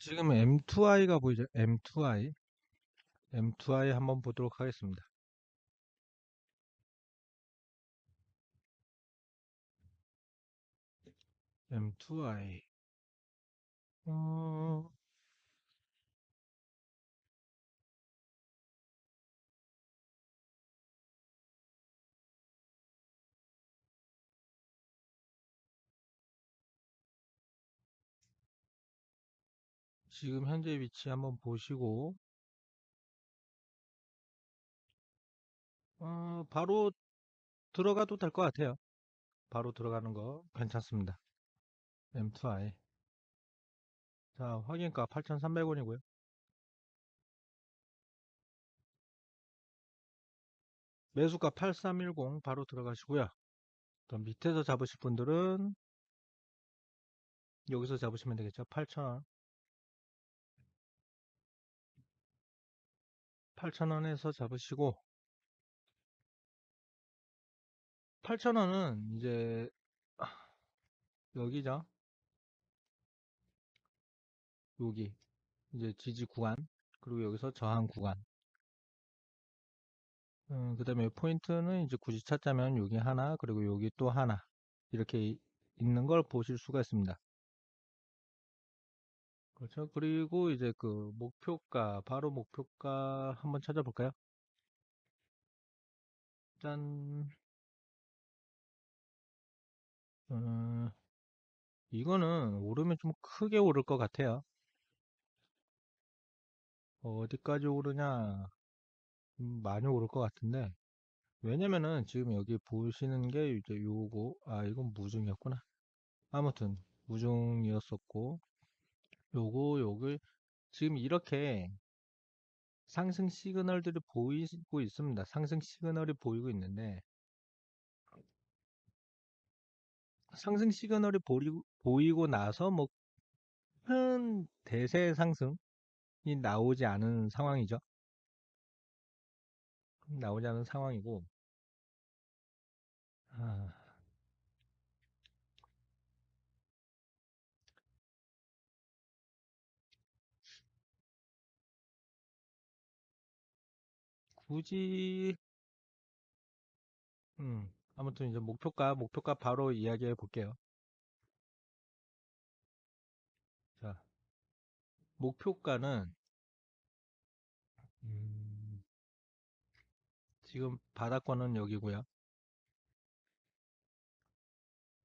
지금 M2i가 보이죠? M2i. M2i 한번 보도록 하겠습니다. M2i. 어, 지금 현재 위치 한번 보시고, 어, 바로 들어가도 될 것 같아요. 바로 들어가는 거 괜찮습니다. M2i. 자, 확인가 8,300원이고요. 매수가 8310 바로 들어가시고요. 그럼 밑에서 잡으실 분들은 여기서 잡으시면 되겠죠. 8,000원. 8,000원에서 잡으시고 8,000원은 이제 여기죠. 여기. 이제 지지 구간 그리고 여기서 저항 구간. 음, 그 다음에 포인트는 이제 굳이 찾자면 여기 하나 그리고 여기 또 하나. 이렇게 이- 있는 걸 보실 수가 있습니다 그렇죠? 그리고 이제 그 목표가 바로 목표가 한번 찾아볼까요? 짠. 음, 이거는 오르면 좀 크게 오를 것 같아요. 어디까지 오르냐? 음, 많이 오를 것 같은데. 왜냐면은 지금 여기 보시는 게 이제 요거 아 이건 무중이었구나. 아무튼 무중이었었고 요거 요거 지금 이렇게 상승 시그널들이 보이고 있습니다. 상승 시그널이 보이고 있는데 상승 시그널이 보이고, 보이고 나서 뭐 큰 대세 상승이 나오지 않은 상황이죠. 나오지 않은 상황이고. 아, 굳이 음, 아무튼 이제 목표가 목표가 바로 이야기해 볼게요. 자 목표가는 음, 지금 바닥권은 여기고요.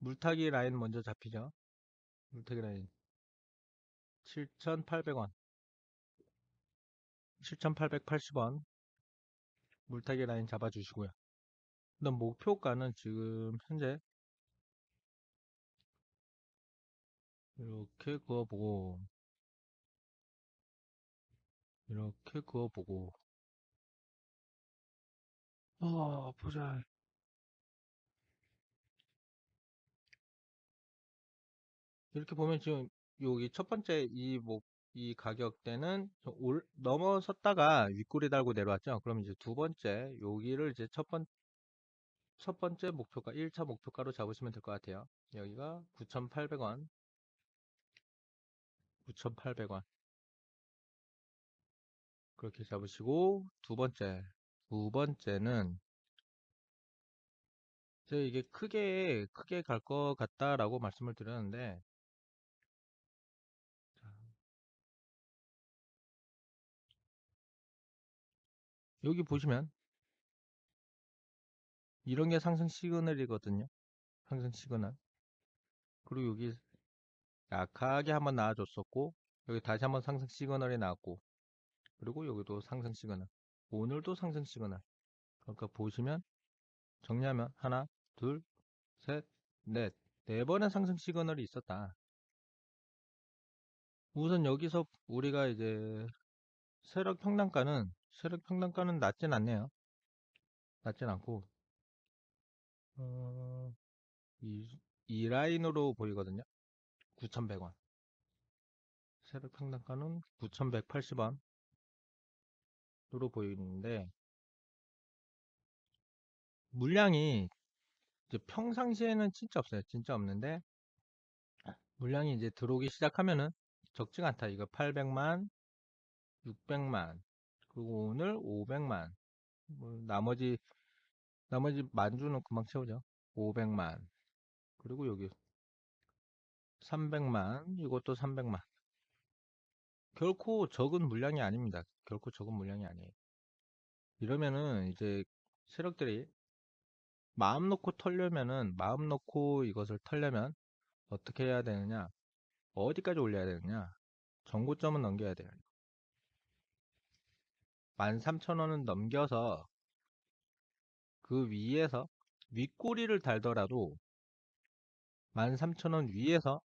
물타기 라인 먼저 잡히죠? 물타기 라인. 7,800원. 7,880원 물타기 라인 잡아주시고요. 그다음 목표가는 지금 현재 이렇게 그어보고 이렇게 그어보고. 어 보자. 이렇게 보면 지금 여기 첫 번째 이 목 이 가격대는 좀 올, 넘어섰다가 윗꼬리 달고 내려왔죠? 그럼 이제 두 번째 여기를 이제 첫 번, 첫 번째 목표가 1차 목표가로 잡으시면 될 것 같아요. 여기가 9,800원. 9,800원. 그렇게 잡으시고 두 번째 두 번째는 제가 이게 크게 크게 갈 것 같다라고 말씀을 드렸는데 여기 보시면 이런 게 상승 시그널이거든요. 상승 시그널. 그리고 여기 약하게 한번 나와줬었고 여기 다시 한번 상승 시그널이 나왔고 그리고 여기도 상승 시그널. 오늘도 상승 시그널. 그러니까 보시면 정리하면 하나 둘 셋 넷 네 번의 상승 시그널이 있었다. 우선 여기서 우리가 이제 세력 평단가는 세력 평단가는 낮진 않네요. 낮진 않고. 어, 이, 이 라인으로 보이거든요. 9,100원. 세력 평단가는 9,180원으로 보이는데 물량이 이제 평상시에는 진짜 없어요. 진짜 없는데 물량이 이제 들어오기 시작하면은 적지가 않다. 이거 800만, 600만, 그리고 오늘 500만. 뭐 나머지 나머지 만주는 금방 채우죠. 500만. 그리고 여기 300만, 이것도 300만. 결코 적은 물량이 아닙니다. 결코 적은 물량이 아니에요. 이러면은 이제 세력들이 마음 놓고 털려면은 마음 놓고 이것을 털려면 어떻게 해야 되느냐? 어디까지 올려야 되느냐? 정고점은 넘겨야 돼요. 13,000원은 넘겨서 그 위에서 윗꼬리를 달더라도 13,000원 위에서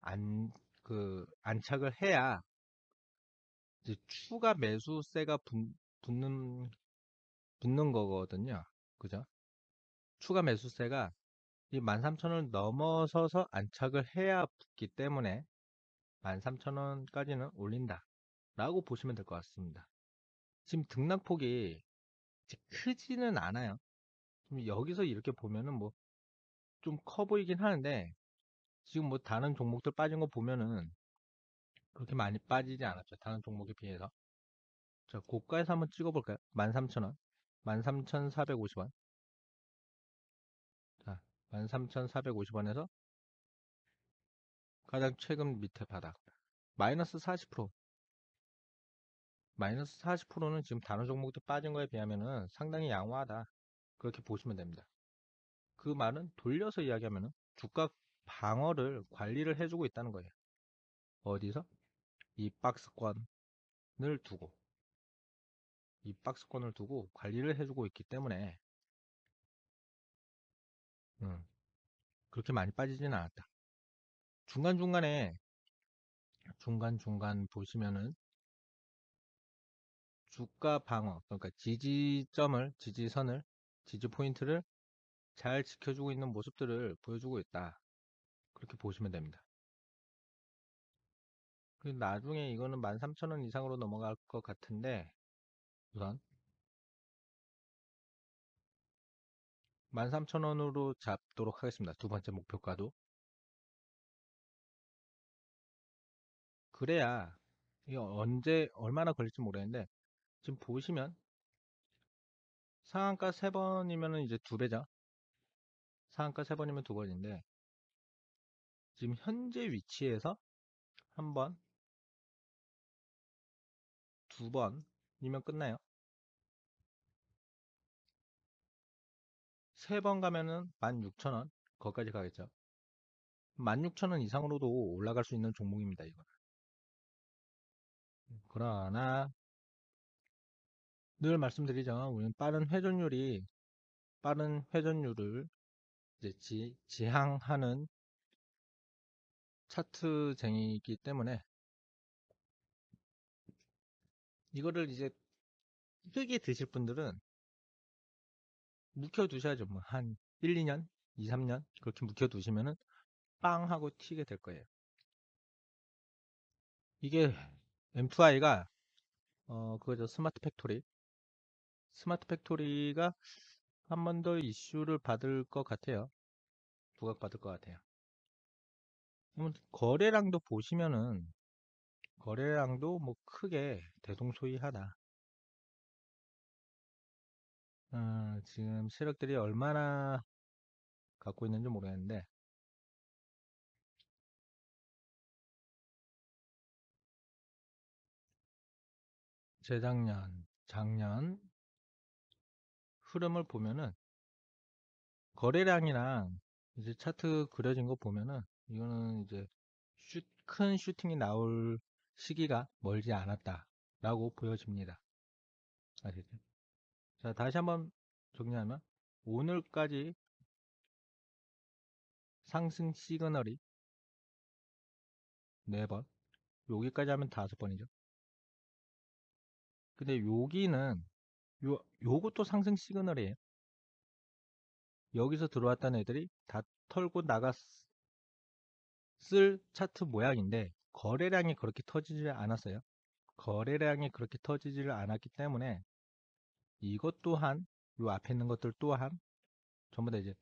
안, 그, 안착을 해야 추가 매수세가 붙, 붙는, 붙는 거거든요. 그죠? 추가 매수세가 이 13,000원 넘어서서 안착을 해야 붙기 때문에 13,000원까지는 올린다. 라고 보시면 될 것 같습니다. 지금 등락폭이 크지는 않아요. 여기서 이렇게 보면은 뭐 좀 커 보이긴 하는데 지금 뭐 다른 종목들 빠진 거 보면은 그렇게 많이 빠지지 않았죠. 다른 종목에 비해서. 자, 고가에서 한번 찍어볼까요? 13,000원. 13,450원. 자, 13,450원에서 가장 최근 밑에 바닥. 마이너스 40%. 마이너스 40%는 지금 다른 종목들 빠진 거에 비하면은 상당히 양호하다. 그렇게 보시면 됩니다. 그 말은 돌려서 이야기하면은 주가 방어를 관리를 해주고 있다는 거예요. 어디서? 이 박스권을 두고 이 박스권을 두고 관리를 해주고 있기 때문에 음, 그렇게 많이 빠지지는 않았다. 중간중간에 중간중간 보시면은 주가 방어 그러니까 지지점을 지지선을 지지 포인트를 잘 지켜주고 있는 모습들을 보여주고 있다. 그렇게 보시면 됩니다. 그리고 나중에 이거는 13,000원 이상으로 넘어갈 것 같은데 우선 13,000원으로 잡도록 하겠습니다. 두 번째 목표가도 그래야 이거 언제 얼마나 걸릴지 모르겠는데 지금 보시면 상한가 3번이면 이제 두 배죠. 상한가 3번이면 두 번인데 지금 현재 위치에서 한 번, 두 번이면 끝나요. 세 번 가면은 16,000원 거기까지 가겠죠. 16,000원 이상으로도 올라갈 수 있는 종목입니다. 이거는. 그러나 늘 말씀드리죠. 우리는 빠른 회전율이 빠른 회전율을 이제 지, 지향하는 차트쟁이기 때문에 이거를 이제 크게 드실 분들은 묵혀 두셔야죠. 뭐 한 1, 2년, 2, 3년 그렇게 묵혀 두시면은 빵 하고 튀게 될 거예요. 이게 M2I가 어 그거죠. 스마트 팩토리. 스마트 팩토리가 한 번 더 이슈를 받을 것 같아요. 부각받을 것 같아요. 거래량도 보시면은 거래량도 뭐 크게 대동소이하다. 어, 지금 세력들이 얼마나 갖고 있는지 모르겠는데 재작년, 작년 흐름을 보면은 거래량이랑 이제 차트 그려진 거 보면은 이거는 이제 슛, 큰 슈팅이 나올 시기가 멀지 않았다 라고 보여집니다 아시죠? 자 다시 한번 정리하면 오늘까지 상승 시그널이 4번 여기까지 하면 5번이죠 근데 여기는 요, 요것도 상승 시그널이에요 여기서 들어왔던 애들이 다 털고 나갔을 차트 모양인데 거래량이 그렇게 터지지 않았어요. 거래량이 그렇게 터지지를 않았기 때문에 이것 또한 요 앞에 있는 것들 또한 전부 다 이제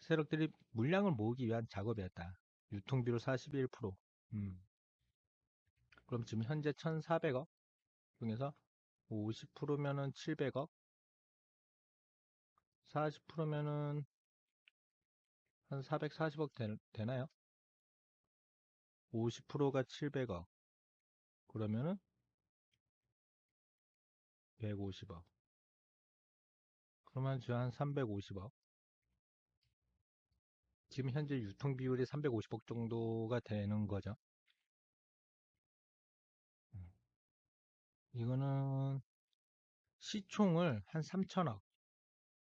세력들이 물량을 모으기 위한 작업이었다. 유통비율 41%, 음. 그럼 지금 현재 1,400억 중에서 50%면은 700억, 40%면은 한 440억 되, 나요 50%가 700억. 그러면은 150억. 그러면 지금 한 350억. 지금 현재 유통 비율이 350억 정도가 되는 거죠. 이거는 시총을 한 3천억.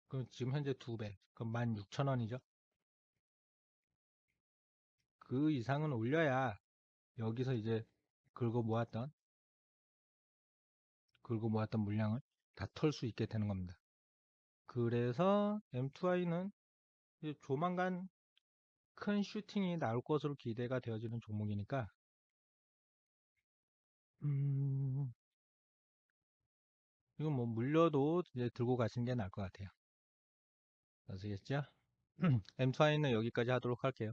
그럼 지금 현재 두 배. 그럼 16,000원이죠. 그 이상은 올려야 여기서 이제 긁어 모았던 긁어 모았던 물량을 다 털 수 있게 되는 겁니다. 그래서 M2I는 조만간 큰 슈팅이 나올 것으로 기대가 되어지는 종목이니까 음, 이건 뭐 물려도 이제 들고 가시는 게 나을 것 같아요. 아시겠죠? M2I는 여기까지 하도록 할게요.